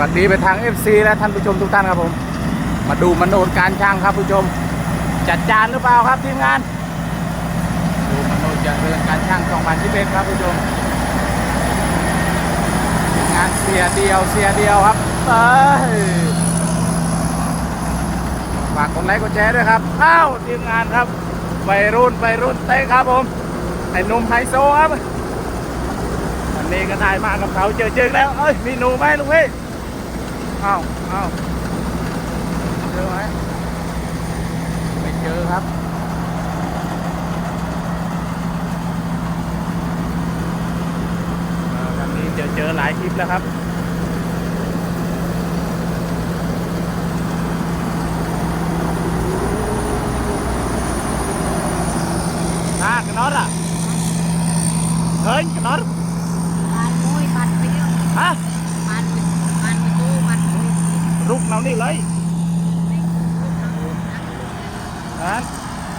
วัสดีไปทาง FC และท่านผู้ชมทุกท่านครับผม มาดูมโนดการช่างครับผู้ชม จัดจานหรือเปล่าครับทีมงาน ดูมโนดจะเรื่องการช่าง2021ครับผู้ชมทีมงานเสียเดียวเสียเดียวครับเอ้ยฝากกดไลค์กดแชร์ด้วยครับอ้าวทีมงานครับไปรุ่นไปรุ่นเต้ครับผมไอ้หนุ่มไฮโซครับวันนี้ก็ได้มากับเขาเจอเจอแล้ว เอ้ย มีหนูไหมลุงพี่ อ้าเอ้าเจอไหมไม่เจอครับวันนี้เจอเจอหลายคลิปแล้วครับ อ่ากระนอดอะเฮ้ยกระนอด Bạn môi mặt với nhau ฮะ Bạn với bạn với tôi mặt với ลุกเรานี่เลยนะ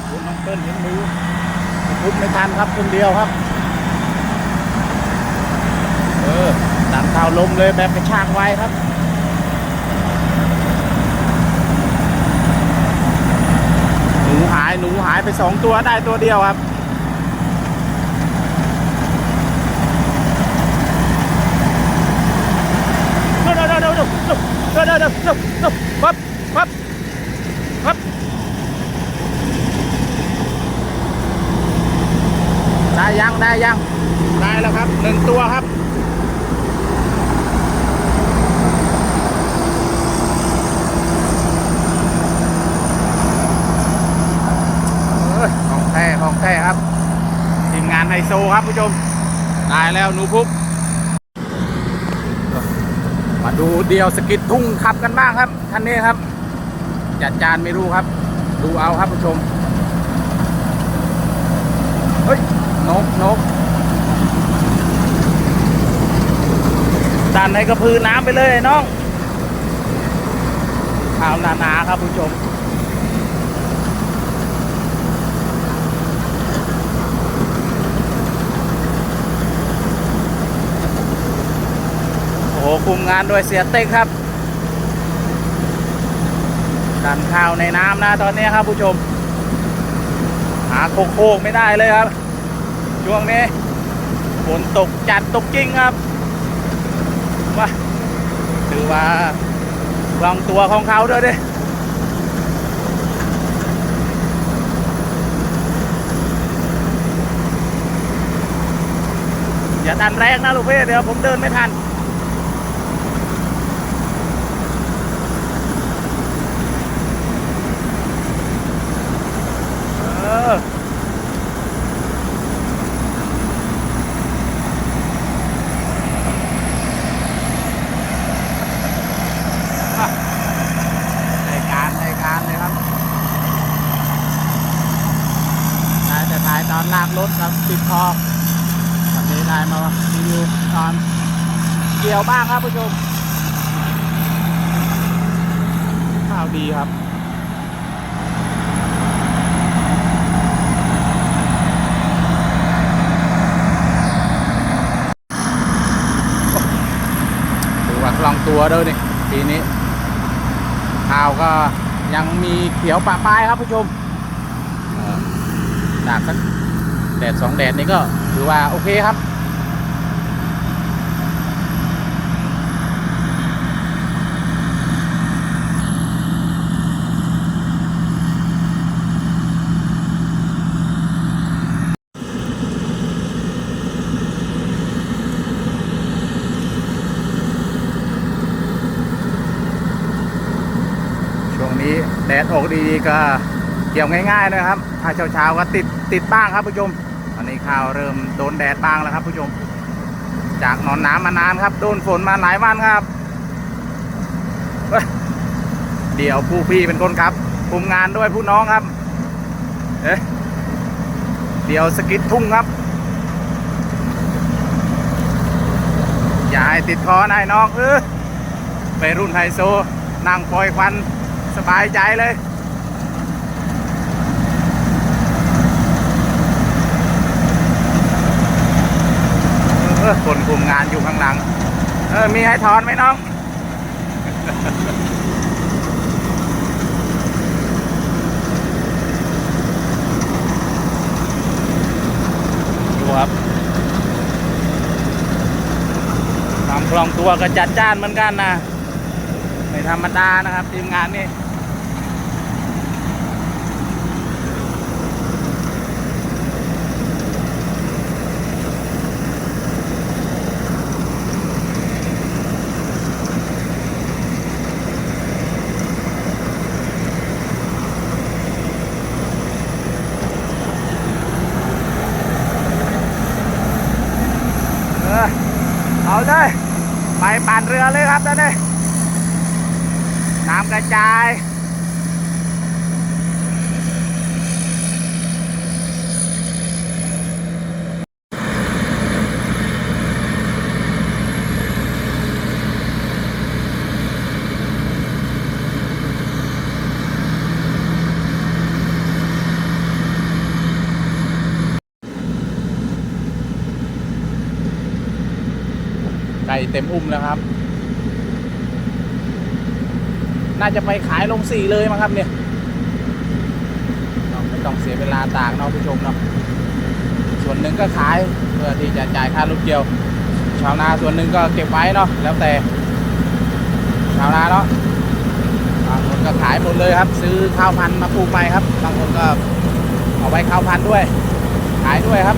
คุณน้องเปิ้ลเห็นมือพุบไม่ทันครับคนเดียวครับ เออดันเท้าลมเลยแบบกระชากไว้ครับหนูหายหนูหายไปสองตัวได้ตัวเดียวครับ เร็วเร็วเร็วเร็วเร็วเร็วเร็วเร็วเร็วปั๊บปั๊บปั๊บได้ยังได้ยังได้แล้วครับหนึ่งตัวครับเอ้ยของแท้ของแท้ครับทีมงานไฮโซครับผู้ชมได้แล้วหนูพุก มาดูเดียวสกิดทุ่งขับกันบ้างครับคันนี้ครับ จัดจานไม่รู้ครับ ดูเอาครับผู้ชมเฮ้ยนกนกดันให้กระพือน้ำไปเลยน้องข่าวหนาๆครับผู้ชม โอ้โห คุมงานโดยเสียเต็กครับดันข้าวในน้ำนะตอนนี้ครับผู้ชม หาโคโคกไม่ได้เลยครับ ช่วงนี้ฝนตกจัดตกจริงครับว่าถือว่าลองตัวของเขาด้วยดิอย่าดันแรงนะลูกเพี่เดี๋ยวผมเดินไม่ทัน เอออะในการในการเลยครับนายจะถ่ายตอนลากรถครับ ติดคอวันนี้นายมารีวิวตอนเกี่ยวบ้างครับผู้ชมข้าวดีครับถือว่าลองตัวด้อนี่ปีนี้ข้าวก็ยังมีเขียวปะปลายครับผู้ชมจากสัก แดดสองแดดนี่ก็ถือว่าโอเคครับ ช่วงนี้แดดออกดีก็เกี่ยวง่ายๆนะครับ ถ้าเช้าๆก็ติดติดบ้างครับผู้ชม อนนี้ข้าวเริ่มโดนแดดบ้างแล้วครับผู้ชม จากนอนน้ำมานานครับ โดนฝนมาหลายวันครับเฮ้ยเดี๋ยวผู้พี่เป็นคนครับคุมงานด้วยผู้น้องครับ เอ๊ะเดี๋ยวสกิดทุ่งครับ อย่าให้ติดคอนายน้องเออไปรุ่นไฮโซนั่งปล่อยควันสบายใจเลย ออคนคุมงานอยู่ข้างหลัง เออ มีให้ถอนไหมน้อง ดูครับความคล่องตัวก็จัดจ้านเหมือนกันนะ ไม่ธรรมดานะครับ ทีมงานนี่ เออเอาเลยไป ปั่นเรือเลยครับตอนนี้น้ำกระจายไก่เต็มอุ้มแล้วครับ น่าจะไปขายลงสี่เลยมั้งครับเนี่ยเนาไม่ต้องเสียเวลาตากเนาะผู้ชมเนาะส่วนหนึ่งก็ขายเพื่อที่จะจ่ายค่ารถเกี่ยว ชาวนาส่วนหนึ่งก็เก็บไว้เนาะแล้วแต่ชาวนาเนาะบางคนก็ขายหมดเลยครับ ซื้อข้าวพันธุ์มาปลูกไปครับบางคนก็เอาไว้ข้าวพันธุ์ด้วย ขายด้วยครับ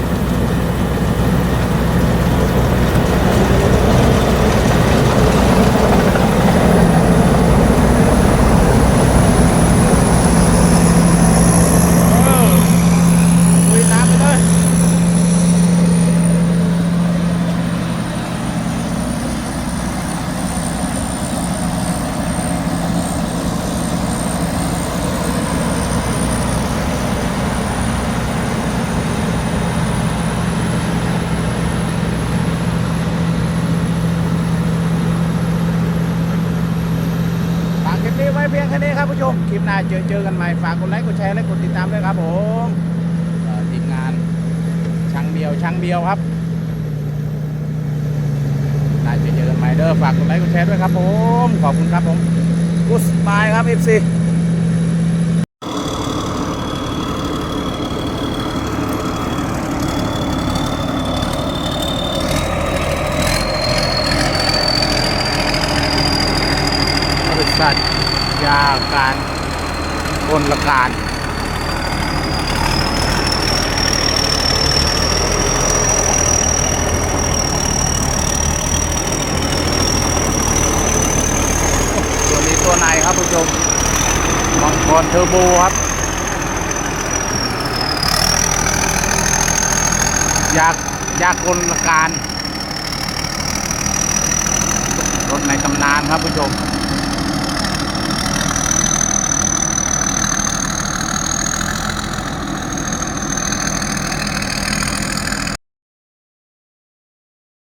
ลุยน้ำไปเลย ฝากคลิปนี้ไว้เพียงแค่นี้ครับผู้ชม คลิ ปหน้าเจอเจอกันใหม่ ฝากกดไลค์ กดแชร์ และกดติดตามด้วยครับผมทีมงานช่างเดียวช่างเดียวครับน่าจะเจอกันใหม่เด้อ ฝากกดไลค์ กดแชร์ด้วยครับผม ขอบคุณครับผมกุสบายครับ FC บริษัทยาการ คนละการตัวนี้ตัวไหนครับผู้ชมมังกรเทอร์โบครับ ยากยากคนละการรถในตำนานครับผู้ชม